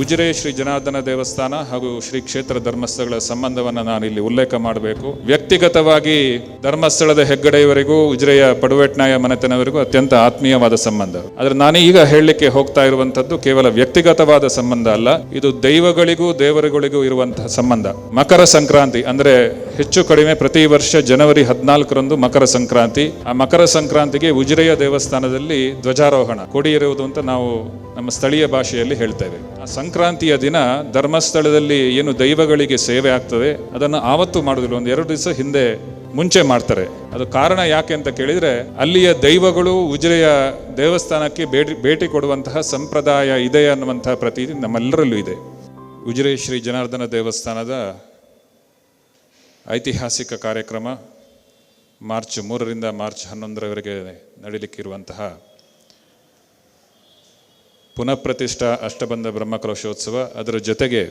ಉಜಿರೆ ಶ್ರೀ ಜನಾರ್ದನ ದೇವಸ್ಥಾನ ಹಾಗೂ ಶ್ರೀ ಕ್ಷೇತ್ರ ಧರ್ಮಸ್ಥಳಗಳ ಸಂಬಂಧವನ್ನು ನಾನು ಇಲ್ಲಿ ಉಲ್ಲೇಖ ಮಾಡಬೇಕು. ವ್ಯಕ್ತಿಗತವಾಗಿ ಧರ್ಮಸ್ಥಳದ ಹೆಗ್ಗಡೆಯವರೆಗೂ, ಉಜಿರೆಯ ಪಡುವೆಟ್ನಾಯ ಮನೆತನವರೆಗೂ ಅತ್ಯಂತ ಆತ್ಮೀಯವಾದ ಸಂಬಂಧ. ಆದರೆ ನಾನು ಈಗ ಹೇಳಲಿಕ್ಕೆ ಹೋಗ್ತಾ ಇರುವಂತದ್ದು ಕೇವಲ ವ್ಯಕ್ತಿಗತವಾದ ಸಂಬಂಧ ಅಲ್ಲ, ಇದು ದೈವಗಳಿಗೂ, ದೇವರುಗಳಿಗೂ ಇರುವಂತಹ ಸಂಬಂಧ. ಮಕರ ಸಂಕ್ರಾಂತಿ ಅಂದ್ರೆ ಹೆಚ್ಚು ಕಡಿಮೆ ಪ್ರತಿ ವರ್ಷ ಜನವರಿ ಹದಿನಾಲ್ಕರಂದು ಮಕರ ಸಂಕ್ರಾಂತಿ. ಆ ಮಕರ ಸಂಕ್ರಾಂತಿಗೆ ಉಜಿರೆಯ ದೇವಸ್ಥಾನದಲ್ಲಿ ಧ್ವಜಾರೋಹಣ. ಕೊಡಿ ಇರುವುದು ಅಂತ ನಾವು ನಮ್ಮ ಸ್ಥಳೀಯ ಭಾಷೆಯಲ್ಲಿ ಹೇಳ್ತೇವೆ. ಆ ಸಂಕ್ರಾಂತಿಯ ದಿನ ಧರ್ಮಸ್ಥಳದಲ್ಲಿ ಏನು ದೈವಗಳಿಗೆ ಸೇವೆ ಆಗ್ತದೆ, ಅದನ್ನು ಆವತ್ತು ಮಾಡೋದಿಲ್ಲ ಒಂದು ಎರಡು ದಿವಸ ಹಿಂದೆ ಮುಂಚೆ ಮಾಡ್ತಾರೆ. ಅದು ಕಾರಣ ಯಾಕೆ ಅಂತ ಕೇಳಿದರೆ, ಅಲ್ಲಿಯ ದೈವಗಳು ಉಜಿರೆಯ ದೇವಸ್ಥಾನಕ್ಕೆ ಭೇಟಿ ಭೇಟಿ ಕೊಡುವಂತಹ ಸಂಪ್ರದಾಯ ಇದೆ ಅನ್ನುವಂತಹ ಪ್ರತೀತಿ ನಮ್ಮೆಲ್ಲರಲ್ಲೂ ಇದೆ. ಉಜಿರೆ ಶ್ರೀ ಜನಾರ್ದನ ದೇವಸ್ಥಾನದ ಐತಿಹಾಸಿಕ ಕಾರ್ಯಕ್ರಮ ಮಾರ್ಚ್ ಮೂರರಿಂದ ಮಾರ್ಚ್ ಹನ್ನೊಂದರವರೆಗೆ ನಡೀಲಿಕ್ಕಿರುವಂತಹ ಪುನಃ ಪ್ರತಿಷ್ಠಾ ಅಷ್ಟಬಂಧ ಬ್ರಹ್ಮಕಲಶೋತ್ಸವ ಅದರ ಜೊತೆಗೆ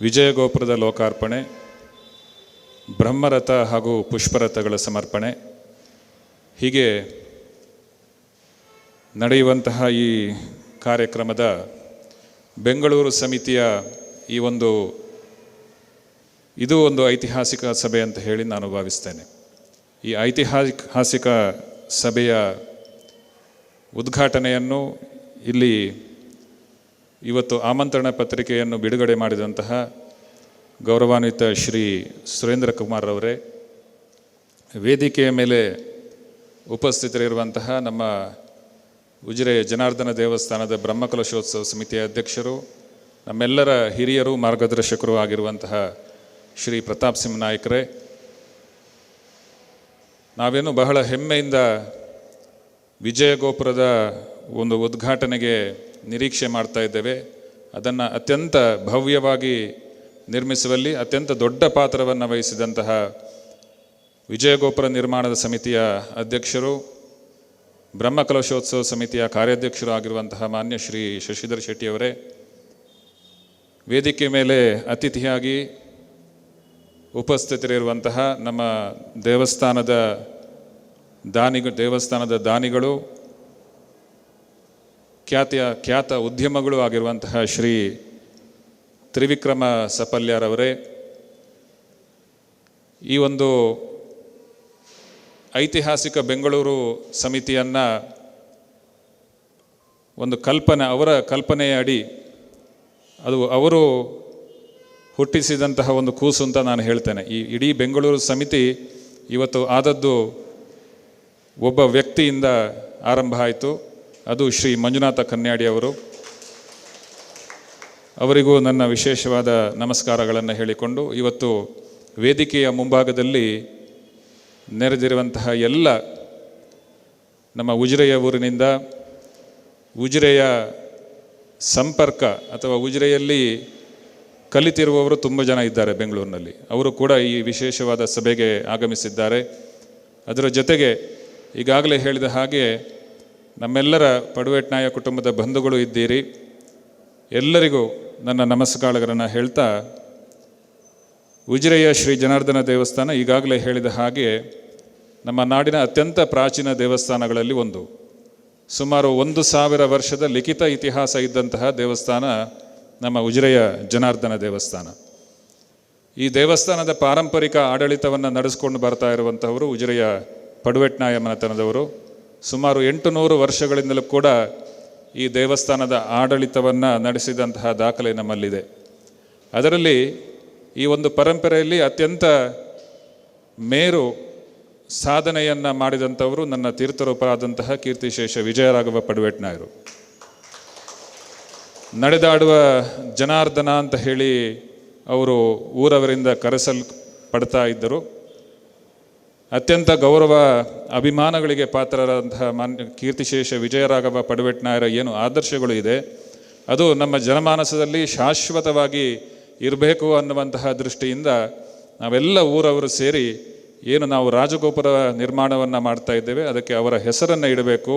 ವಿಜಯಗೋಪುರದ ಲೋಕಾರ್ಪಣೆ, ಬ್ರಹ್ಮರಥ ಹಾಗೂ ಪುಷ್ಪರಥಗಳ ಸಮರ್ಪಣೆ, ಹೀಗೆ ನಡೆಯುವಂತಹ ಈ ಕಾರ್ಯಕ್ರಮದ ಬೆಂಗಳೂರು ಸಮಿತಿಯ ಈ ಒಂದು, ಇದು ಒಂದು ಐತಿಹಾಸಿಕ ಸಭೆ ಅಂತ ಹೇಳಿ ನಾನು ಭಾವಿಸ್ತೇನೆ. ಈ ಐತಿಹಾಸಿಕ ಸಭೆಯ ಉದ್ಘಾಟನೆಯನ್ನು ಇಲ್ಲಿ ಇವತ್ತು ಆಮಂತ್ರಣ ಪತ್ರಿಕೆಯನ್ನು ಬಿಡುಗಡೆ ಮಾಡಿದಂತಹ ಗೌರವಾನ್ವಿತ ಶ್ರೀ ಸುರೇಂದ್ರ ಕುಮಾರ್ ಅವರೇ ವೇದಿಕೆಯ ಮೇಲೆ ಉಪಸ್ಥಿತರಿರುವಂತಹ ನಮ್ಮ ಉಜಿರೆ ಜನಾರ್ದನ ದೇವಸ್ಥಾನದ ಬ್ರಹ್ಮಕಲಶೋತ್ಸವ ಸಮಿತಿಯ ಅಧ್ಯಕ್ಷರು, ನಮ್ಮೆಲ್ಲರ ಹಿರಿಯರು, ಮಾರ್ಗದರ್ಶಕರು ಆಗಿರುವಂತಹ ಶ್ರೀ ಪ್ರತಾಪ್ ಸಿಂಹ ನಾಯ್ಕರೇ, ನಾವೇನು ಬಹಳ ಹೆಮ್ಮೆಯಿಂದ ವಿಜಯ ಗೋಪುರದ ಒಂದು ಉದ್ಘಾಟನೆಗೆ ನಿರೀಕ್ಷೆ ಮಾಡ್ತಾ ಇದ್ದೇವೆ. ಅದನ್ನು ಅತ್ಯಂತ ಭವ್ಯವಾಗಿ ನಿರ್ಮಿಸುವಲ್ಲಿ ಅತ್ಯಂತ ದೊಡ್ಡ ಪಾತ್ರವನ್ನು ವಹಿಸಿದಂತಹ ವಿಜಯಗೋಪುರ ನಿರ್ಮಾಣದ ಸಮಿತಿಯ ಅಧ್ಯಕ್ಷರು, ಬ್ರಹ್ಮಕಲಶೋತ್ಸವ ಸಮಿತಿಯ ಕಾರ್ಯಾಧ್ಯಕ್ಷರು ಆಗಿರುವಂತಹ ಮಾನ್ಯ ಶ್ರೀ ಶಶಿಧರ್ ಶೆಟ್ಟಿಯವರೇ ವೇದಿಕೆ ಮೇಲೆ ಅತಿಥಿಯಾಗಿ ಉಪಸ್ಥಿತರಿರುವಂತಹ ನಮ್ಮ ದೇವಸ್ಥಾನದ ದಾನಿ ದೇವಸ್ಥಾನದ ದಾನಿಗಳು, ಖ್ಯಾತಿಯ, ಖ್ಯಾತ ಉದ್ಯಮಗಳು ಆಗಿರುವಂತಹ ಶ್ರೀ ತ್ರಿವಿಕ್ರಮ ಸಪಲ್ಯರವರೇ, ಈ ಒಂದು ಐತಿಹಾಸಿಕ ಬೆಂಗಳೂರು ಸಮಿತಿಯನ್ನು ಒಂದು ಕಲ್ಪನೆ, ಅವರ ಕಲ್ಪನೆಯ ಅಡಿ, ಅದು ಅವರು ಹುಟ್ಟಿಸಿದಂತಹ ಒಂದು ಕೂಸು ಅಂತ ನಾನು ಹೇಳ್ತೇನೆ. ಈ ಇಡೀ ಬೆಂಗಳೂರು ಸಮಿತಿ ಇವತ್ತು ಆದದ್ದು ಒಬ್ಬ ವ್ಯಕ್ತಿಯಿಂದ ಆರಂಭ ಆಯಿತು. ಅದು ಶ್ರೀ ಮಂಜುನಾಥ ಕನ್ಯಾಡಿ ಅವರು. ಅವರಿಗೂ ನನ್ನ ವಿಶೇಷವಾದ ನಮಸ್ಕಾರಗಳನ್ನು ಹೇಳಿಕೊಂಡು ಇವತ್ತು ವೇದಿಕೆಯ ಮುಂಭಾಗದಲ್ಲಿ ನೆರೆದಿರುವಂತಹ ಎಲ್ಲ ನಮ್ಮ ಉಜಿರೆಯ ಊರಿನಿಂದ ಉಜಿರೆಯ ಸಂಪರ್ಕ ಅಥವಾ ಉಜಿರೆಯಲ್ಲಿ ಕಲಿತಿರುವವರು ತುಂಬ ಜನ ಇದ್ದಾರೆ ಬೆಂಗಳೂರಿನಲ್ಲಿ. ಅವರು ಕೂಡ ಈ ವಿಶೇಷವಾದ ಸಭೆಗೆ ಆಗಮಿಸಿದ್ದಾರೆ. ಅದರ ಜೊತೆಗೆ ಈಗಾಗಲೇ ಹೇಳಿದ ಹಾಗೆ ನಮ್ಮೆಲ್ಲರ ಪಡುವೆಟ್ನಾಯ ಕುಟುಂಬದ ಬಂಧುಗಳು ಇದ್ದೀರಿ. ಎಲ್ಲರಿಗೂ ನನ್ನ ನಮಸ್ಕಾರಗಳನ್ನು ಹೇಳ್ತಾ ಉಜಿರೆಯ ಶ್ರೀ ಜನಾರ್ದನ ದೇವಸ್ಥಾನ ಈಗಾಗಲೇ ಹೇಳಿದ ಹಾಗೆ ನಮ್ಮ ನಾಡಿನ ಅತ್ಯಂತ ಪ್ರಾಚೀನ ದೇವಸ್ಥಾನಗಳಲ್ಲಿ ಒಂದು. ಸುಮಾರು ಒಂದು ಸಾವಿರ ವರ್ಷದ ಲಿಖಿತ ಇತಿಹಾಸ ಇದ್ದಂತಹ ದೇವಸ್ಥಾನ ನಮ್ಮ ಉಜಿರೆಯ ಜನಾರ್ದನ ದೇವಸ್ಥಾನ. ಈ ದೇವಸ್ಥಾನದ ಪಾರಂಪರಿಕ ಆಡಳಿತವನ್ನು ನಡೆಸ್ಕೊಂಡು ಬರ್ತಾ ಇರುವಂಥವರು ಉಜಿರೆಯ ಪಡುವೆಟ್ನಾಯ ಮನೆತನದವರು ಸುಮಾರು ಎಂಟು ನೂರು ವರ್ಷಗಳಿಂದಲೂ ಕೂಡ ಈ ದೇವಸ್ಥಾನದ ಆಡಳಿತವನ್ನು ನಡೆಸಿದಂತಹ ದಾಖಲೆ ನಮ್ಮಲ್ಲಿದೆ. ಅದರಲ್ಲಿ ಈ ಒಂದು ಪರಂಪರೆಯಲ್ಲಿ ಅತ್ಯಂತ ಮೇರು ಸಾಧನೆಯನ್ನು ಮಾಡಿದಂಥವರು ನನ್ನ ತೀರ್ಥರೂಪರಾದಂತಹ ಕೀರ್ತಿಶೇಷ ವಿಜಯರಾಘವ ಪಡುವೆಟ್ನಾಯರು. ನಡೆದಾಡುವ ಜನಾರ್ದನ ಅಂತ ಹೇಳಿ ಅವರು ಊರವರಿಂದ ಕರೆಸಲ್ ಪಡ್ತಾ ಇದ್ದರು. ಅತ್ಯಂತ ಗೌರವ ಅಭಿಮಾನಗಳಿಗೆ ಪಾತ್ರರಾದಂತಹ ಮಾನ್ಯ ಕೀರ್ತಿಶೇಷ ವಿಜಯರಾಘವ ಪಡುವೆಟ್ನಾಯರ ಏನು ಆದರ್ಶಗಳು ಇದೆ, ಅದು ನಮ್ಮ ಜನಮಾನಸದಲ್ಲಿ ಶಾಶ್ವತವಾಗಿ ಇರಬೇಕು ಅನ್ನುವಂತಹ ದೃಷ್ಟಿಯಿಂದ ನಾವೆಲ್ಲ ಊರವರು ಸೇರಿ ಏನು ನಾವು ರಾಜಗೋಪುರ ನಿರ್ಮಾಣವನ್ನು ಮಾಡ್ತಾ ಇದ್ದೇವೆ, ಅದಕ್ಕೆ ಅವರ ಹೆಸರನ್ನು ಇಡಬೇಕು,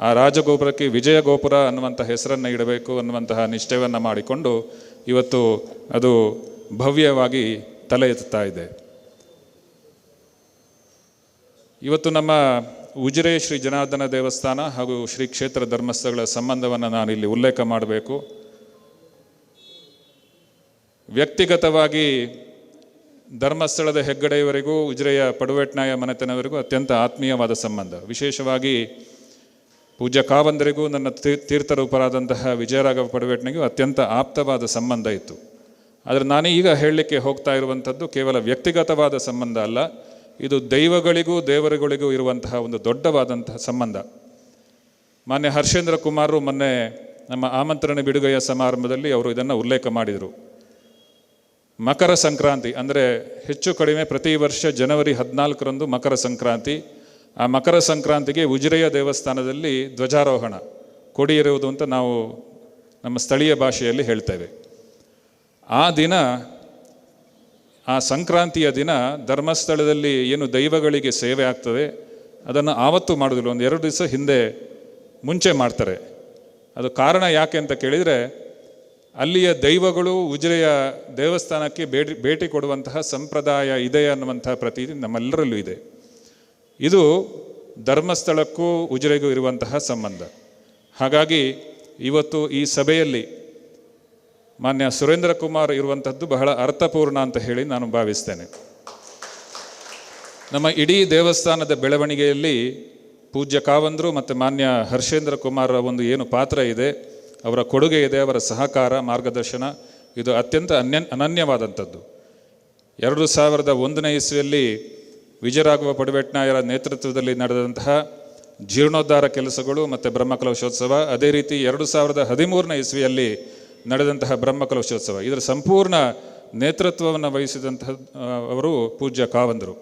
ಆ ರಾಜಗೋಪುರಕ್ಕೆ ವಿಜಯ ಗೋಪುರ ಅನ್ನುವಂಥ ಹೆಸರನ್ನು ಇಡಬೇಕು ಅನ್ನುವಂತಹ ನಿಶ್ಚಯವನ್ನು ಮಾಡಿಕೊಂಡು ಇವತ್ತು ಅದು ಭವ್ಯವಾಗಿ ತಲೆ ಎತ್ತುತ್ತಾ ಇದೆ. ಇವತ್ತು ನಮ್ಮ ಉಜಿರೆ ಶ್ರೀ ಜನಾರ್ದನ ದೇವಸ್ಥಾನ ಹಾಗೂ ಶ್ರೀ ಕ್ಷೇತ್ರ ಧರ್ಮಸ್ಥಳಗಳ ಸಂಬಂಧವನ್ನು ನಾನು ಇಲ್ಲಿ ಉಲ್ಲೇಖ ಮಾಡಬೇಕು. ವ್ಯಕ್ತಿಗತವಾಗಿ ಧರ್ಮಸ್ಥಳದ ಹೆಗ್ಗಡೆಯವರೆಗೂ, ಉಜಿರೆಯ ಪಡುವೆಟ್ನಾಯ ಮನೆತನವರಿಗೂ ಅತ್ಯಂತ ಆತ್ಮೀಯವಾದ ಸಂಬಂಧ. ವಿಶೇಷವಾಗಿ ಪೂಜ್ಯ ಕಾವಂದರಿಗೂ, ನನ್ನ ತೀರ್ಥರೂಪರಾದಂತಹ ವಿಜಯರಾಘವ ಪಡುವೆಟ್ನಿಗೂ ಅತ್ಯಂತ ಆಪ್ತವಾದ ಸಂಬಂಧ ಇತ್ತು. ಆದರೆ ನಾನು ಈಗ ಹೇಳಲಿಕ್ಕೆ ಹೋಗ್ತಾ ಇರುವಂಥದ್ದು ಕೇವಲ ವ್ಯಕ್ತಿಗತವಾದ ಸಂಬಂಧ ಅಲ್ಲ. ಇದು ದೈವಗಳಿಗೂ ದೇವರುಗಳಿಗೂ ಇರುವಂತಹ ಒಂದು ದೊಡ್ಡವಾದಂತಹ ಸಂಬಂಧ. ಮಾನ್ಯ ಹರ್ಷೇಂದ್ರ ಕುಮಾರ್ ಮೊನ್ನೆ ನಮ್ಮ ಆಮಂತ್ರಣ ಬಿಡುಗೈಯ ಸಮಾರಂಭದಲ್ಲಿ ಅವರು ಇದನ್ನು ಉಲ್ಲೇಖ ಮಾಡಿದರು. ಮಕರ ಸಂಕ್ರಾಂತಿ ಅಂದರೆ ಹೆಚ್ಚು ಕಡಿಮೆ ಪ್ರತಿ ವರ್ಷ ಜನವರಿ ಹದಿನಾಲ್ಕರಂದು ಮಕರ ಸಂಕ್ರಾಂತಿ. ಆ ಮಕರ ಸಂಕ್ರಾಂತಿಗೆ ಉಜಿರೆಯ ದೇವಸ್ಥಾನದಲ್ಲಿ ಧ್ವಜಾರೋಹಣ. ಕೊಡಿ ಇರುವುದು ಅಂತ ನಾವು ನಮ್ಮ ಸ್ಥಳೀಯ ಭಾಷೆಯಲ್ಲಿ ಹೇಳ್ತೇವೆ. ಆ ದಿನ ಆ ಸಂಕ್ರಾಂತಿಯ ದಿನ ಧರ್ಮಸ್ಥಳದಲ್ಲಿ ಏನು ದೈವಗಳಿಗೆ ಸೇವೆ ಆಗ್ತದೆ, ಅದನ್ನು ಆವತ್ತು ಮಾಡೋದಿಲ್ಲ ಒಂದು ಎರಡು ದಿವಸ ಹಿಂದೆ ಮುಂಚೆ ಮಾಡ್ತಾರೆ. ಅದು ಕಾರಣ ಯಾಕೆ ಅಂತ ಕೇಳಿದರೆ, ಅಲ್ಲಿಯ ದೈವಗಳು ಉಜಿರೆಯ ದೇವಸ್ಥಾನಕ್ಕೆ ಭೇಟಿ ಭೇಟಿ ಕೊಡುವಂತಹ ಸಂಪ್ರದಾಯ ಇದೆ ಅನ್ನುವಂತಹ ಪ್ರತೀತಿ ನಮ್ಮೆಲ್ಲರಲ್ಲೂ ಇದೆ. ಇದು ಧರ್ಮಸ್ಥಳಕ್ಕೂ ಉಜಿರೆಗೂ ಇರುವಂತಹ ಸಂಬಂಧ. ಹಾಗಾಗಿ ಇವತ್ತು ಈ ಸಭೆಯಲ್ಲಿ ಮಾನ್ಯ ಸುರೇಂದ್ರ ಕುಮಾರ್ ಇರುವಂಥದ್ದು ಬಹಳ ಅರ್ಥಪೂರ್ಣ ಅಂತ ಹೇಳಿ ನಾನು ಭಾವಿಸ್ತೇನೆ. ನಮ್ಮ ಇಡೀ ದೇವಸ್ಥಾನದ ಬೆಳವಣಿಗೆಯಲ್ಲಿ ಪೂಜ್ಯ ಕಾವಂದ್ರು ಮತ್ತು ಮಾನ್ಯ ಹರ್ಷೇಂದ್ರ ಕುಮಾರ್ ಒಂದು ಏನು ಪಾತ್ರ ಇದೆ, ಅವರ ಕೊಡುಗೆ ಇದೆ, ಅವರ ಸಹಕಾರ, ಮಾರ್ಗದರ್ಶನ, ಇದು ಅತ್ಯಂತ ಅನ್ಯ, ಅನನ್ಯವಾದಂಥದ್ದು. ಎರಡು ಸಾವಿರದ ಒಂದನೇ ಇಸ್ವಿಯಲ್ಲಿ ವಿಜಯರಾಘವ ಪಡುವೆಟ್ನಾಯರ ನೇತೃತ್ವದಲ್ಲಿ ನಡೆದಂತಹ ಜೀರ್ಣೋದ್ಧಾರ ಕೆಲಸಗಳು ಮತ್ತು ಬ್ರಹ್ಮಕಲಶೋತ್ಸವ, ಅದೇ ರೀತಿ ಎರಡು ಸಾವಿರದ ಹದಿಮೂರನೇ ಇಸ್ವಿಯಲ್ಲಿ ನಡೆದಂತಹ ಬ್ರಹ್ಮಕಲಶೋತ್ಸವ ಇದರ ಸಂಪೂರ್ಣ ನೇತೃತ್ವವನ್ನು ವಹಿಸಿದಂತಹ ಅವರು ಪೂಜ್ಯ ಕಾವಂದರು.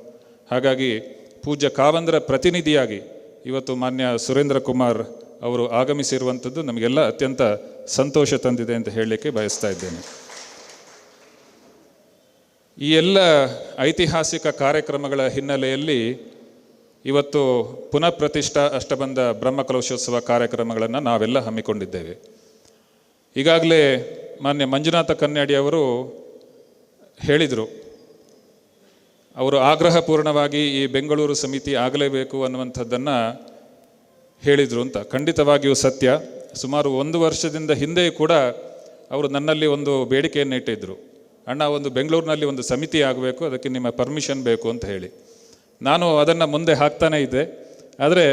ಹಾಗಾಗಿ ಪೂಜ್ಯ ಕಾವಂದರ ಪ್ರತಿನಿಧಿಯಾಗಿ ಇವತ್ತು ಮಾನ್ಯ ಸುರೇಂದ್ರ ಕುಮಾರ್ ಅವರು ಆಗಮಿಸಿರುವಂಥದ್ದು ನಮಗೆಲ್ಲ ಅತ್ಯಂತ ಸಂತೋಷ ತಂದಿದೆ ಅಂತ ಹೇಳಲಿಕ್ಕೆ ಬಯಸ್ತಾ ಇದ್ದೇನೆ. ಈ ಎಲ್ಲ ಐತಿಹಾಸಿಕ ಕಾರ್ಯಕ್ರಮಗಳ ಹಿನ್ನೆಲೆಯಲ್ಲಿ ಇವತ್ತು ಪುನಃ ಪ್ರತಿಷ್ಠಾ ಅಷ್ಟಬಂಧ ಬ್ರಹ್ಮಕಲಶೋತ್ಸವ ಕಾರ್ಯಕ್ರಮಗಳನ್ನು ನಾವೆಲ್ಲ ಹಮ್ಮಿಕೊಂಡಿದ್ದೇವೆ. ಈಗಾಗಲೇ ಮಾನ್ಯ ಮಂಜುನಾಥ ಕನ್ನಡಿ ಅವರು ಹೇಳಿದರು, ಅವರು ಆಗ್ರಹಪೂರ್ಣವಾಗಿ ಈ ಬೆಂಗಳೂರು ಸಮಿತಿ ಆಗಲೇಬೇಕು ಅನ್ನುವಂಥದ್ದನ್ನು ಹೇಳಿದರು ಅಂತ. ಖಂಡಿತವಾಗಿಯೂ ಸತ್ಯ. ಸುಮಾರು ಒಂದು ವರ್ಷದಿಂದ ಹಿಂದೆ ಕೂಡ ಅವರು ನನ್ನಲ್ಲಿ ಒಂದು ಬೇಡಿಕೆಯನ್ನು ಇಟ್ಟಿದ್ದರು ಅಣ್ಣ, ಒಂದು ಬೆಂಗಳೂರಿನಲ್ಲಿ ಒಂದು ಸಮಿತಿ ಆಗಬೇಕು, ಅದಕ್ಕೆ ನಿಮ್ಮ ಪರ್ಮಿಷನ್ ಬೇಕು ಅಂತ ಹೇಳಿ. ನಾನು ಅದನ್ನು ಮುಂದೆ ಹಾಕ್ತಾನೇ ಇದ್ದೆ. ಆದರೆ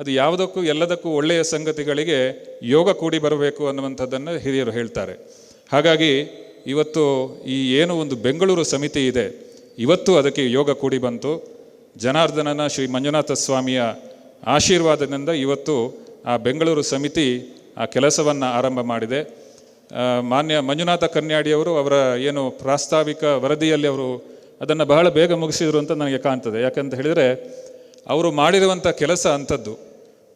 ಅದು ಯಾವುದಕ್ಕೂ ಎಲ್ಲದಕ್ಕೂ ಒಳ್ಳೆಯ ಸಂಗತಿಗಳಿಗೆ ಯೋಗ ಕೂಡಿ ಬರಬೇಕು ಅನ್ನುವಂಥದ್ದನ್ನು ಹಿರಿಯರು ಹೇಳ್ತಾರೆ. ಹಾಗಾಗಿ ಇವತ್ತು ಈ ಏನು ಒಂದು ಬೆಂಗಳೂರು ಸಮಿತಿ ಇದೆ, ಇವತ್ತು ಅದಕ್ಕೆ ಯೋಗ ಕೂಡಿ ಬಂತು. ಜನಾರ್ದನನ ಶ್ರೀ ಮಂಜುನಾಥ ಸ್ವಾಮಿಯ ಆಶೀರ್ವಾದದಿಂದ ಇವತ್ತು ಆ ಬೆಂಗಳೂರು ಸಮಿತಿ ಆ ಕೆಲಸವನ್ನು ಆರಂಭ ಮಾಡಿದೆ. ಮಾನ್ಯ ಮಂಜುನಾಥ ಕನ್ಯಾಡಿಯವರು ಅವರ ಏನು ಪ್ರಾಸ್ತಾವಿಕ ವರದಿಯಲ್ಲಿ ಅವರು ಅದನ್ನು ಬಹಳ ಬೇಗ ಮುಗಿಸಿದರು ಅಂತ ನನಗೆ ಕಾಣ್ತದೆ. ಯಾಕಂತ ಹೇಳಿದರೆ ಅವರು ಮಾಡಿರುವಂಥ ಕೆಲಸ ಅಂಥದ್ದು.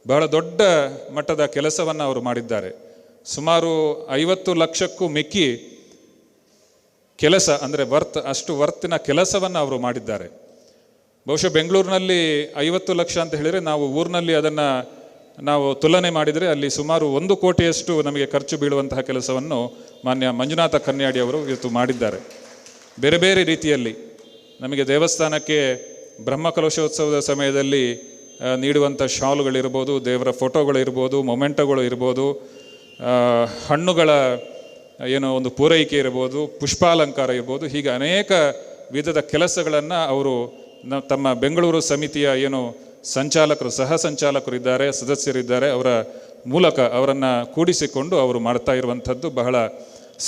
ಬಹಳ ದೊಡ್ಡ ಮಟ್ಟದ ಕೆಲಸವನ್ನು ಅವರು ಮಾಡಿದ್ದಾರೆ. ಸುಮಾರು ಐವತ್ತು ಲಕ್ಷಕ್ಕೂ ಮಿಕ್ಕಿ ಕೆಲಸ, ಅಂದರೆ ವರ್ತ್, ಅಷ್ಟು ವರ್ತಿನ ಕೆಲಸವನ್ನು ಅವರು ಮಾಡಿದ್ದಾರೆ. ಬಹುಶಃ ಬೆಂಗಳೂರಿನಲ್ಲಿ ಐವತ್ತು ಲಕ್ಷ ಅಂತ ಹೇಳಿದರೆ ನಾವು ಊರಿನಲ್ಲಿ ಅದನ್ನು ನಾವು ತುಲನೆ ಮಾಡಿದರೆ ಅಲ್ಲಿ ಸುಮಾರು ಒಂದು ಕೋಟಿಯಷ್ಟು ನಮಗೆ ಖರ್ಚು ಬೀಳುವಂತಹ ಕೆಲಸವನ್ನು ಮಾನ್ಯ ಮಂಜುನಾಥ ಕನ್ಯಾಡಿ ಅವರು ಇವತ್ತು ಮಾಡಿದ್ದಾರೆ. ಬೇರೆ ಬೇರೆ ರೀತಿಯಲ್ಲಿ ನಮಗೆ ದೇವಸ್ಥಾನಕ್ಕೆ ಬ್ರಹ್ಮಕಲಶೋತ್ಸವದ ಸಮಯದಲ್ಲಿ ನೀಡುವಂಥ ಶಾಲುಗಳಿರ್ಬೋದು, ದೇವರ ಫೋಟೋಗಳಿರ್ಬೋದು, ಮೊಮೆಂಟೋಗಳು ಇರ್ಬೋದು ಹಣ್ಣುಗಳ, ಏನೋ ಒಂದು ಪೂರೈಕೆ ಇರ್ಬೋದು, ಪುಷ್ಪಾಲಂಕಾರ ಇರ್ಬೋದು, ಹೀಗೆ ಅನೇಕ ವಿಧದ ಕೆಲಸಗಳನ್ನು ಅವರು ತಮ್ಮ ಬೆಂಗಳೂರು ಸಮಿತಿಯ ಏನು ಸಂಚಾಲಕರು, ಸಹ ಸಂಚಾಲಕರು ಇದ್ದಾರೆ, ಸದಸ್ಯರಿದ್ದಾರೆ, ಅವರ ಮೂಲಕ ಅವರನ್ನು ಕೂಡಿಸಿಕೊಂಡು ಅವರು ಮಾಡ್ತಾ ಇರುವಂಥದ್ದು ಬಹಳ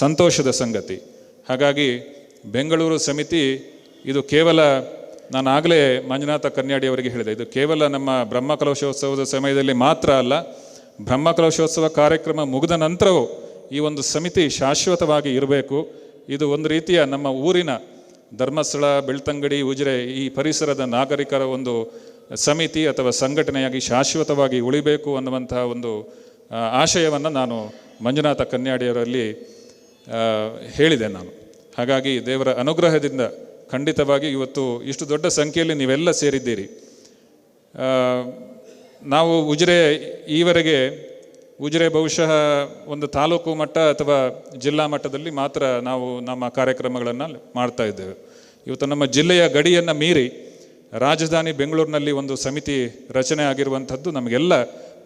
ಸಂತೋಷದ ಸಂಗತಿ. ಹಾಗಾಗಿ ಬೆಂಗಳೂರು ಸಮಿತಿ ಇದು ಕೇವಲ ನಾನು ಆಗಲೇ ಮಂಜುನಾಥ ಕನ್ಯಾಡಿ ಅವರಿಗೆ ಹೇಳಿದೆ, ಇದು ಕೇವಲ ನಮ್ಮ ಬ್ರಹ್ಮಕಲಶೋತ್ಸವದ ಸಮಯದಲ್ಲಿ ಮಾತ್ರ ಅಲ್ಲ ಬ್ರಹ್ಮಕಲಶೋತ್ಸವ ಕಾರ್ಯಕ್ರಮ ಮುಗಿದ ನಂತರವೂ ಈ ಒಂದು ಸಮಿತಿ ಶಾಶ್ವತವಾಗಿ ಇರಬೇಕು. ಇದು ಒಂದು ರೀತಿಯ ನಮ್ಮ ಊರಿನ ಧರ್ಮಸ್ಥಳ, ಬೆಳ್ತಂಗಡಿ, ಉಜಿರೆ ಈ ಪರಿಸರದ ನಾಗರಿಕರ ಒಂದು ಸಮಿತಿ ಅಥವಾ ಸಂಘಟನೆಯಾಗಿ ಶಾಶ್ವತವಾಗಿ ಉಳಿಬೇಕು ಅನ್ನುವಂತಹ ಒಂದು ಆಶಯವನ್ನು ನಾನು ಮಂಜುನಾಥ ಕನ್ಯಾಡಿಯವರಲ್ಲಿ ಹೇಳಿದೆ ನಾನು. ಹಾಗಾಗಿ ದೇವರ ಅನುಗ್ರಹದಿಂದ ಖಂಡಿತವಾಗಿ ಇವತ್ತು ಇಷ್ಟು ದೊಡ್ಡ ಸಂಖ್ಯೆಯಲ್ಲಿ ನೀವೆಲ್ಲ ಸೇರಿದ್ದೀರಿ. ನಾವು ಉಜಿರೆ ಈವರೆಗೆ, ಉಜಿರೆ ಬಹುಶಃ ಒಂದು ತಾಲೂಕು ಮಟ್ಟ ಅಥವಾ ಜಿಲ್ಲಾ ಮಟ್ಟದಲ್ಲಿ ಮಾತ್ರ ನಾವು ನಮ್ಮ ಕಾರ್ಯಕ್ರಮಗಳನ್ನು ಮಾಡ್ತಾ ಇದ್ದೇವೆ. ಇವತ್ತು ನಮ್ಮ ಜಿಲ್ಲೆಯ ಗಡಿಯನ್ನು ಮೀರಿ ರಾಜಧಾನಿ ಬೆಂಗಳೂರಿನಲ್ಲಿ ಒಂದು ಸಮಿತಿ ರಚನೆ ಆಗಿರುವಂಥದ್ದು ನಮಗೆಲ್ಲ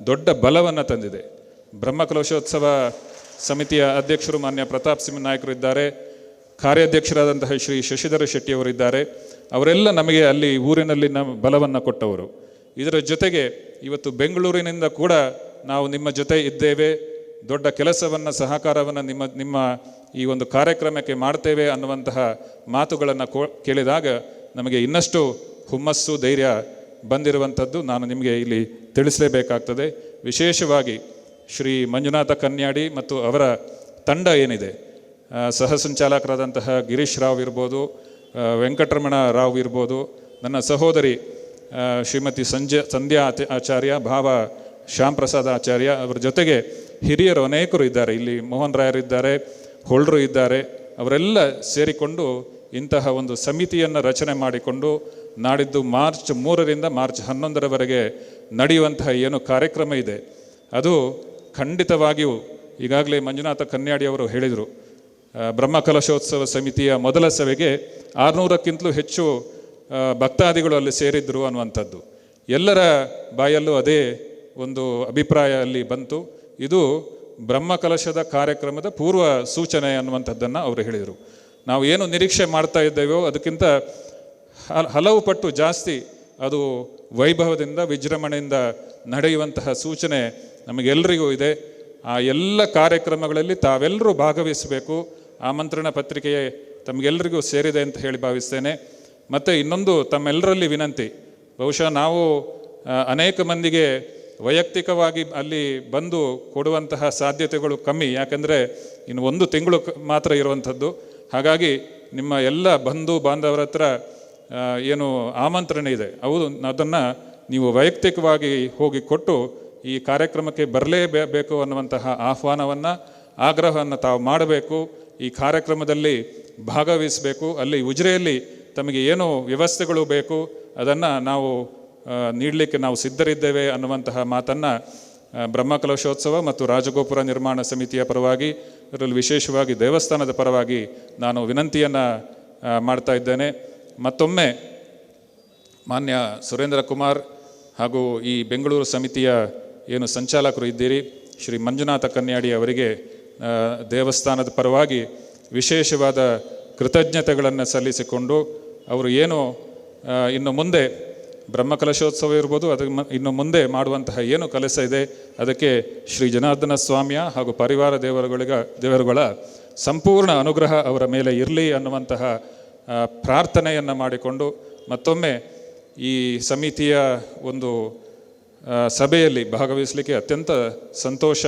ದೊಡ್ಡ ಬಲವನ್ನು ತಂದಿದೆ. ಬ್ರಹ್ಮಕಲಶೋತ್ಸವ ಸಮಿತಿಯ ಅಧ್ಯಕ್ಷರು ಮಾನ್ಯ ಪ್ರತಾಪ್ ಸಿಂಹ ನಾಯಕರು ಇದ್ದಾರೆ. ಕಾರ್ಯಾಧ್ಯಕ್ಷರಾದಂತಹ ಶ್ರೀ ಶಶಿಧರ ಶೆಟ್ಟಿಯವರಿದ್ದಾರೆ. ಅವರೆಲ್ಲ ನಮಗೆ ಅಲ್ಲಿ ಊರಿನಲ್ಲಿ ನಮ್ಮ ಬಲವನ್ನು ಕೊಟ್ಟವರು. ಇದರ ಜೊತೆಗೆ ಇವತ್ತು ಬೆಂಗಳೂರಿನಿಂದ ಕೂಡ ನಾವು ನಿಮ್ಮ ಜೊತೆ ಇದ್ದೇವೆ. ದೊಡ್ಡ ಕೆಲಸವನ್ನು, ಸಹಕಾರವನ್ನು ನಿಮ್ಮ ನಿಮ್ಮ ಈ ಒಂದು ಕಾರ್ಯಕ್ರಮಕ್ಕೆ ಮಾಡ್ತೇವೆ ಅನ್ನುವಂತಹ ಮಾತುಗಳನ್ನು ಕೇಳಿದಾಗ ನಮಗೆ ಇನ್ನಷ್ಟು ಹುಮ್ಮಸ್ಸು, ಧೈರ್ಯ ಬಂದಿರುವಂಥದ್ದು ನಾನು ನಿಮಗೆ ಇಲ್ಲಿ ತಿಳಿಸಲೇಬೇಕಾಗ್ತದೆ. ವಿಶೇಷವಾಗಿ ಶ್ರೀ ಮಂಜುನಾಥ ಕನ್ಯಾಡಿ ಮತ್ತು ಅವರ ತಂಡ ಏನಿದೆ ಸಹ ಸಂಚಾಲಕರಾದಂತಹ ಗಿರೀಶ್ ರಾವ್ ಇರ್ಬೋದು ವೆಂಕಟರಮಣ ರಾವ್ ಇರ್ಬೋದು, ನನ್ನ ಸಹೋದರಿ ಶ್ರೀಮತಿ ಸಂಜೆ, ಸಂಧ್ಯಾ ಆಚಾರ್ಯ, ಭಾವ ಶ್ಯಾಮ್ ಪ್ರಸಾದ್ ಆಚಾರ್ಯ ಅವರ ಜೊತೆಗೆ ಹಿರಿಯರು ಅನೇಕರು ಇದ್ದಾರೆ. ಇಲ್ಲಿ ಮೋಹನ್ ರಾಯರಿದ್ದಾರೆ ಹೊಳ್ರು ಇದ್ದಾರೆ. ಅವರೆಲ್ಲ ಸೇರಿಕೊಂಡು ಇಂತಹ ಒಂದು ಸಮಿತಿಯನ್ನು ರಚನೆ ಮಾಡಿಕೊಂಡು ನಾಡಿದ್ದು ಮಾರ್ಚ್ ಮೂರರಿಂದ ಮಾರ್ಚ್ ಹನ್ನೊಂದರವರೆಗೆ ನಡೆಯುವಂತಹ ಏನು ಕಾರ್ಯಕ್ರಮ ಇದೆ. ಅದು ಖಂಡಿತವಾಗಿಯೂ ಈಗಾಗಲೇ ಮಂಜುನಾಥ ಕನ್ಯಾಡಿ ಅವರು ಹೇಳಿದರು. ಬ್ರಹ್ಮ ಕಲಶೋತ್ಸವ ಸಮಿತಿಯ ಮೊದಲ ಸಭೆಗೆ ಆರುನೂರಕ್ಕಿಂತಲೂ ಹೆಚ್ಚು ಭಕ್ತಾದಿಗಳು ಅಲ್ಲಿ ಸೇರಿದ್ದರು ಅನ್ನುವಂಥದ್ದು. ಎಲ್ಲರ ಬಾಯಲ್ಲೂ ಅದೇ ಒಂದು ಅಭಿಪ್ರಾಯ ಅಲ್ಲಿ ಬಂತು. ಇದು ಬ್ರಹ್ಮಕಲಶದ ಕಾರ್ಯಕ್ರಮದ ಪೂರ್ವ ಸೂಚನೆ ಅನ್ನುವಂಥದ್ದನ್ನು ಅವರು ಹೇಳಿದರು. ನಾವು ಏನು ನಿರೀಕ್ಷೆ ಮಾಡ್ತಾ ಇದ್ದೇವೋ ಅದಕ್ಕಿಂತ ಹಲವು ಪಟ್ಟು ಜಾಸ್ತಿ ಅದು ವೈಭವದಿಂದ, ವಿಜೃಂಭಣೆಯಿಂದ ನಡೆಯುವಂತಹ ಸೂಚನೆ ನಮಗೆಲ್ಲರಿಗೂ ಇದೆ. ಆ ಎಲ್ಲ ಕಾರ್ಯಕ್ರಮಗಳಲ್ಲಿ ತಾವೆಲ್ಲರೂ ಭಾಗವಹಿಸಬೇಕು. ಆಮಂತ್ರಣ ಪತ್ರಿಕೆಯೇ ತಮಗೆಲ್ಲರಿಗೂ ಸೇರಿದೆ ಅಂತ ಹೇಳಿ ಭಾವಿಸ್ತೇನೆ. ಮತ್ತು ಇನ್ನೊಂದು ತಮ್ಮೆಲ್ಲರಲ್ಲಿ ವಿನಂತಿ. ಬಹುಶಃ ನಾವು ಅನೇಕ ಮಂದಿಗೆ ವೈಯಕ್ತಿಕವಾಗಿ ಅಲ್ಲಿ ಬಂದು ಕೊಡುವಂತಹ ಸಾಧ್ಯತೆಗಳು ಕಮ್ಮಿ. ಯಾಕಂದರೆ ಇನ್ನು ಒಂದು ತಿಂಗಳು ಮಾತ್ರ ಇರುವಂಥದ್ದು. ಹಾಗಾಗಿ ನಿಮ್ಮ ಎಲ್ಲ ಬಂಧು ಬಾಂಧವರ ಹತ್ರ ಏನು ಆಮಂತ್ರಣ ಇದೆ. ಹೌದು, ಅದನ್ನು ನೀವು ವೈಯಕ್ತಿಕವಾಗಿ ಹೋಗಿ ಕೊಟ್ಟು ಈ ಕಾರ್ಯಕ್ರಮಕ್ಕೆ ಬರಲೇಬೇಕು ಅನ್ನುವಂತಹ ಆಹ್ವಾನವನ್ನು, ಆಗ್ರಹವನ್ನು ತಾವು ಮಾಡಬೇಕು. ಈ ಕಾರ್ಯಕ್ರಮದಲ್ಲಿ ಭಾಗವಹಿಸಬೇಕು, ಅಲ್ಲಿ ಉಜಿರೆಯಲ್ಲಿ ತಮಗೆ ಏನು ವ್ಯವಸ್ಥೆಗಳು ಬೇಕು, ಅದನ್ನು ನಾವು ನೀಡಲಿಕ್ಕೆ ನಾವು ಸಿದ್ಧರಿದ್ದೇವೆ ಅನ್ನುವಂತಹ ಮಾತನ್ನು ಬ್ರಹ್ಮಕಲಶೋತ್ಸವ ಮತ್ತು ರಾಜಗೋಪುರ ನಿರ್ಮಾಣ ಸಮಿತಿಯ ಪರವಾಗಿ, ಅದರಲ್ಲಿ ವಿಶೇಷವಾಗಿ ದೇವಸ್ಥಾನದ ಪರವಾಗಿ ನಾನು ವಿನಂತಿಯನ್ನು ಮಾಡ್ತಾ ಇದ್ದೇನೆ. ಮತ್ತೊಮ್ಮೆ ಮಾನ್ಯ ಸುರೇಂದ್ರ ಕುಮಾರ್ ಹಾಗೂ ಈ ಬೆಂಗಳೂರು ಸಮಿತಿಯ ಏನು ಸಂಚಾಲಕರು ಇದ್ದೀರಿ, ಶ್ರೀ ಮಂಜುನಾಥ ಕನ್ಯಾಡಿ ಅವರಿಗೆ ದೇವಸ್ಥಾನದ ಪರವಾಗಿ ವಿಶೇಷವಾದ ಕೃತಜ್ಞತೆಗಳನ್ನು ಸಲ್ಲಿಸಿಕೊಂಡು ಅವರು ಏನು ಇನ್ನು ಮುಂದೆ ಬ್ರಹ್ಮಕಲಶೋತ್ಸವ ಇರ್ಬೋದು ಅದಕ್ಕೆ ಇನ್ನು ಮುಂದೆ ಮಾಡುವಂತಹ ಏನು ಕಲಸ ಇದೆ, ಅದಕ್ಕೆ ಶ್ರೀ ಜನಾರ್ದನ ಸ್ವಾಮಿಯ ಹಾಗೂ ಪರಿವಾರ ದೇವರುಗಳಿಗ, ದೇವರುಗಳ ಸಂಪೂರ್ಣ ಅನುಗ್ರಹ ಅವರ ಮೇಲೆ ಇರಲಿ ಅನ್ನುವಂತಹ ಪ್ರಾರ್ಥನೆಯನ್ನು ಮಾಡಿಕೊಂಡು ಮತ್ತೊಮ್ಮೆ ಈ ಸಮಿತಿಯ ಒಂದು ಸಭೆಯಲ್ಲಿ ಭಾಗವಹಿಸಲಿಕ್ಕೆ ಅತ್ಯಂತ ಸಂತೋಷ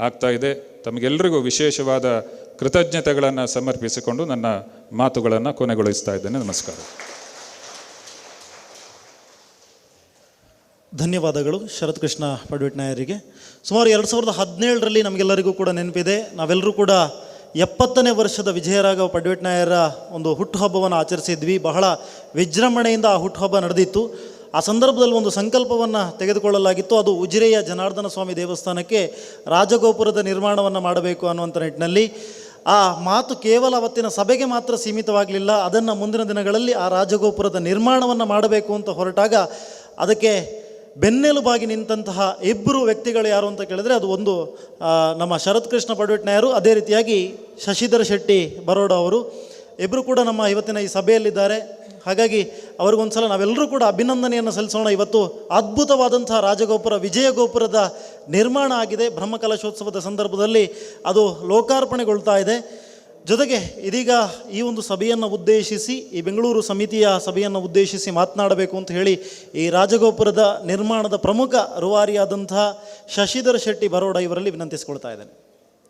ಆಗ್ತಾ ಇದೆ. ತಮಗೆಲ್ಲರಿಗೂ ವಿಶೇಷವಾದ ಕೃತಜ್ಞತೆಗಳನ್ನು ಸಮರ್ಪಿಸಿಕೊಂಡು ನನ್ನ ಮಾತುಗಳನ್ನು ಕೊನೆಗೊಳಿಸ್ತಾ ಇದ್ದೇನೆ. ನಮಸ್ಕಾರ. ಧನ್ಯವಾದಗಳು ಶರತ್ ಕೃಷ್ಣ ಪಡ್ವಿಟ್ನಾಯರಿಗೆ ಸುಮಾರು ಎರಡು ಸಾವಿರದ ಹದಿನೇಳರಲ್ಲಿ ನಮಗೆಲ್ಲರಿಗೂ ಕೂಡ ನೆನಪಿದೆ. ನಾವೆಲ್ಲರೂ ಕೂಡ ಎಪ್ಪತ್ತನೇ ವರ್ಷದ ವಿಜಯರಾಘವ ಪಡ್ವಿಟ್ನಾಯರ ಒಂದು ಹುಟ್ಟುಹಬ್ಬವನ್ನು ಆಚರಿಸಿದ್ವಿ. ಬಹಳ ವಿಜೃಂಭಣೆಯಿಂದ ಆ ಹುಟ್ಟುಹಬ್ಬ ನಡೆದಿತ್ತು. ಆ ಸಂದರ್ಭದಲ್ಲಿ ಒಂದು ಸಂಕಲ್ಪವನ್ನು ತೆಗೆದುಕೊಳ್ಳಲಾಗಿತ್ತು. ಅದು ಉಜಿರೆಯ ಜನಾರ್ದನ ಸ್ವಾಮಿ ದೇವಸ್ಥಾನಕ್ಕೆ ರಾಜಗೋಪುರದ ನಿರ್ಮಾಣವನ್ನು ಮಾಡಬೇಕು ಅನ್ನುವಂಥ ನಿಟ್ಟಿನಲ್ಲಿ. ಆ ಮಾತು ಕೇವಲ ಅವತ್ತಿನ ಸಭೆಗೆ ಮಾತ್ರ ಸೀಮಿತವಾಗಲಿಲ್ಲ. ಅದನ್ನು ಮುಂದಿನ ದಿನಗಳಲ್ಲಿ ಆ ರಾಜಗೋಪುರದ ನಿರ್ಮಾಣವನ್ನು ಮಾಡಬೇಕು ಅಂತ ಹೊರಟಾಗ ಅದಕ್ಕೆ ಬೆನ್ನೆಲುಬಾಗಿ ನಿಂತಹ ಇಬ್ಬರು ವ್ಯಕ್ತಿಗಳು ಯಾರು ಅಂತ ಕೇಳಿದ್ರೆ ಅದು ಒಂದು ನಮ್ಮ ಶರತ್ಕೃಷ್ಣ ಕೃಷ್ಣ ಯಾರು ಅದೇ ರೀತಿಯಾಗಿ ಶಶಿಧರ ಶೆಟ್ಟಿ ಬರೋಡ ಅವರು. ಇಬ್ಬರು ಕೂಡ ನಮ್ಮ ಇವತ್ತಿನ ಈ ಸಭೆಯಲ್ಲಿದ್ದಾರೆ. ಹಾಗಾಗಿ ಅವ್ರಿಗೊಂದ್ಸಲ ನಾವೆಲ್ಲರೂ ಕೂಡ ಅಭಿನಂದನೆಯನ್ನು ಸಲ್ಲಿಸೋಣ. ಇವತ್ತು ಅದ್ಭುತವಾದಂಥ ರಾಜಗೋಪುರ ವಿಜಯ ಗೋಪುರದ ನಿರ್ಮಾಣ ಆಗಿದೆ. ಬ್ರಹ್ಮಕಲಶೋತ್ಸವದ ಸಂದರ್ಭದಲ್ಲಿ ಅದು ಲೋಕಾರ್ಪಣೆಗೊಳ್ತಾ ಇದೆ. ಜೊತೆಗೆ ಇದೀಗ ಈ ಒಂದು ಸಭೆಯನ್ನು ಉದ್ದೇಶಿಸಿ, ಈ ಬೆಂಗಳೂರು ಸಮಿತಿಯ ಸಭೆಯನ್ನು ಉದ್ದೇಶಿಸಿ ಮಾತನಾಡಬೇಕು ಅಂತ ಹೇಳಿ ಈ ರಾಜಗೋಪುರದ ನಿರ್ಮಾಣದ ಪ್ರಮುಖ ರೂವಾರಿಯಾದಂತಹ ಶಶಿಧರ್ ಶೆಟ್ಟಿ ಬರೋಡ ಇವರಲ್ಲಿ ವಿನಂತಿಸಿಕೊಳ್ತಾ ಇದ್ದೇನೆ.